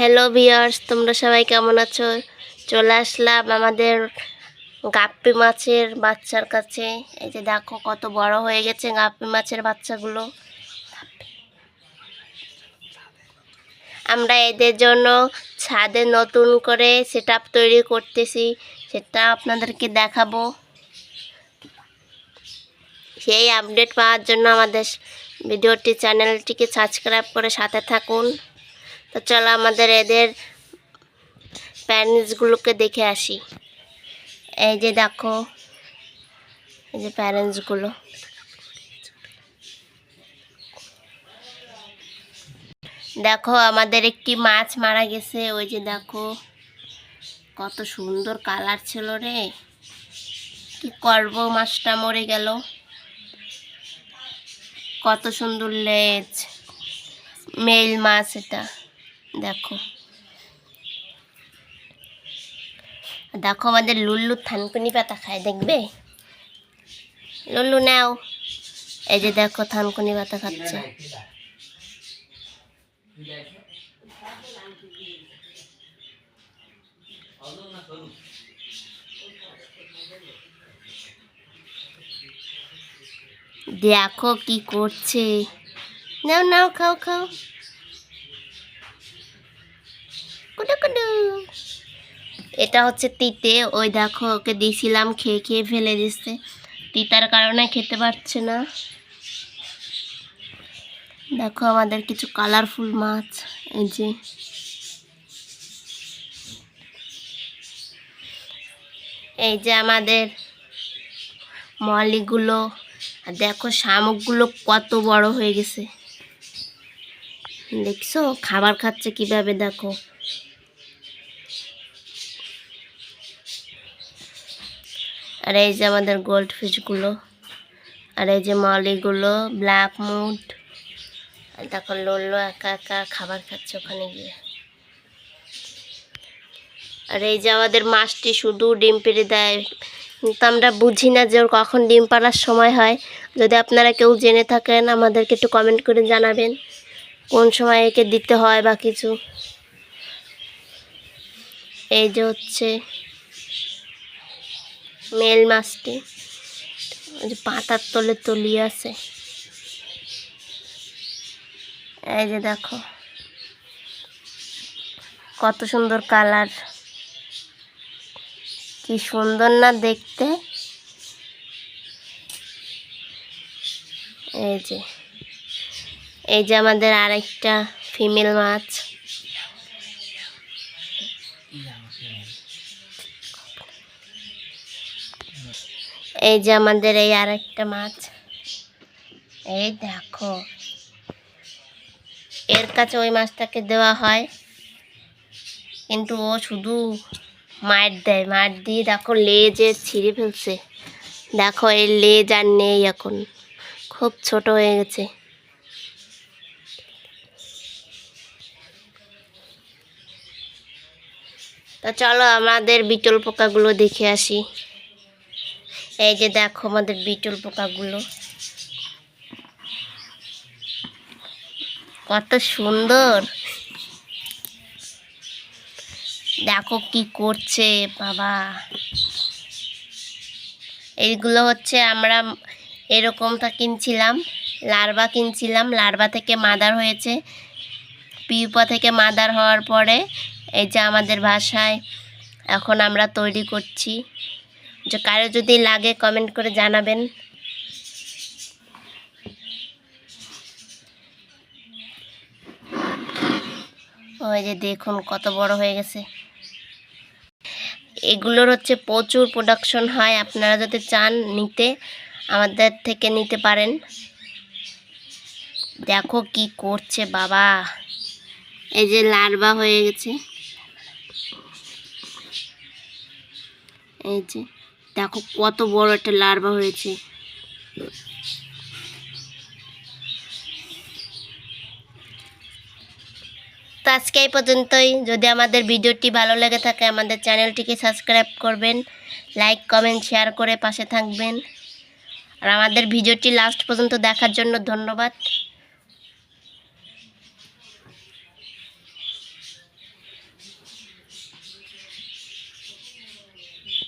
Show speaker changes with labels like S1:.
S1: Hello viewers তোমরা সবাই কেমন আছো? চলে আসলাম আমাদের গাপ্পি মাছের বাচ্চার কাছে। এই যে দেখো, কত বড় হয়ে গেছে গাপ্পি মাছের বাচ্চাগুলো। আমরা এদের জন্য ছাদে নতুন করে সেট তৈরি করতেছি, সেটা আপনাদেরকে দেখাবো। সেই আপডেট পাওয়ার জন্য আমাদের ভিডিওটি চ্যানেলটিকে সাবস্ক্রাইব করে সাথে থাকুন। তো চলো আমাদের এদের প্যারেন্টসগুলোকে দেখে আসি। এই যে দেখো, এই যে প্যারেন্টসগুলো দেখো, আমাদের একটি মাছ মারা গেছে। ওই যে দেখো, কত সুন্দর কালার ছিল রে। কি করব, মাছটা মরে গেল। কত সুন্দর লেজ। মেল মাছ এটা। দেখো। দেখো আমাদের লুল্লু থানকুনি পাতা খায়, দেখবে? লুল্লু, নাও। এই যে দেখো থানকুনি পাতা খাচ্ছে। দেখো কি করছে। নাও নাও, খাও খাও। এটা হচ্ছে তিতে। ওই দেখো, ওকে দিয়েছিলাম খেয়ে খেয়ে ফেলে দিচ্ছে তিতার কারণে খেতে পারছে না। দেখো আমাদের কিছু কালারফুল মাছ। এই যে। এই যে আমাদের মলিগুলো। দেখো শামুকগুলো কত বড় হয়ে গেছে। দেখছ? খাবার খাচ্ছে কীভাবে দেখো? আর এই যে আমাদের গোল্ড ফিশগুলো আর এই যে মলিগুলো ব্ল্যাক মুড দেখো লোল্লো একা একা খাবার খাচ্ছে ওখানে গিয়ে। আর এই যে আমাদের মাছটি শুধু ডিম পেড়ে দেয়। কিন্তু আমরা বুঝি না যে ওর কখন ডিম পাড়ার সময় হয়। যদি আপনারা কেউ জেনে থাকেন, আমাদেরকে একটু কমেন্ট করে জানাবেন, কোন সময় একে দিতে হয় বা কিছু। এই যে হচ্ছে মেল মাছটি। পাতার তলে তলিয়ে আছে। এই যে দেখো। কত সুন্দর কালার। কি সুন্দর না দেখতে। এই যে। এই যে আমাদের আরেকটা ফিমেল মাছ। এই যে আমাদের এই আর একটা মাছ। এই দেখো। এর কাছে ওই মাছটাকে দেওয়া হয়। কিন্তু ও শুধু মার দেয়। মার দিয়ে দেখো লেজে ছিঁড়ে ফেলছে। দেখো এই লেজ আর নেই এখন। খুব ছোট হয়ে গেছে। তো চলো আমাদের বিটল পোকাগুলো দেখে আসি। এই যে দেখো আমাদের বিটল পোকাগুলো। কত সুন্দর। দেখো কি করছে, বাবা। এইগুলো হচ্ছে আমরা এরকমটা কিনছিলাম, লার্ভা কিনছিলাম। লার্ভা থেকে মাদার হয়েছে। পিউপা থেকে মাদার হওয়ার পরে এই যে আমাদের ভাষায় এখন আমরা তৈরি করছি। যে কারও যদি লাগে কমেন্ট করে জানাবেন। ওই যে দেখুন কত বড় হয়ে গেছে। এগুলোর হচ্ছে প্রচুর প্রোডাকশন হয়, আপনারা যদি চান নিতে, আমাদের থেকে নিতে পারেন। দেখো কি করছে বাবা। এই যে লার্ভা হয়ে গেছে। এই যে দেখো কত বড় একটা লার্ভা হয়েছে। তো আজকে এই পর্যন্তই। যদি আমাদের ভিডিওটি ভালো লেগে থাকে, আমাদের চ্যানেলটিকে সাবস্ক্রাইব করবেন, লাইক, কমেন্ট, শেয়ার করে পাশে থাকবেন। আর আমাদের ভিডিওটি লাস্ট পর্যন্ত দেখার জন্য ধন্যবাদ।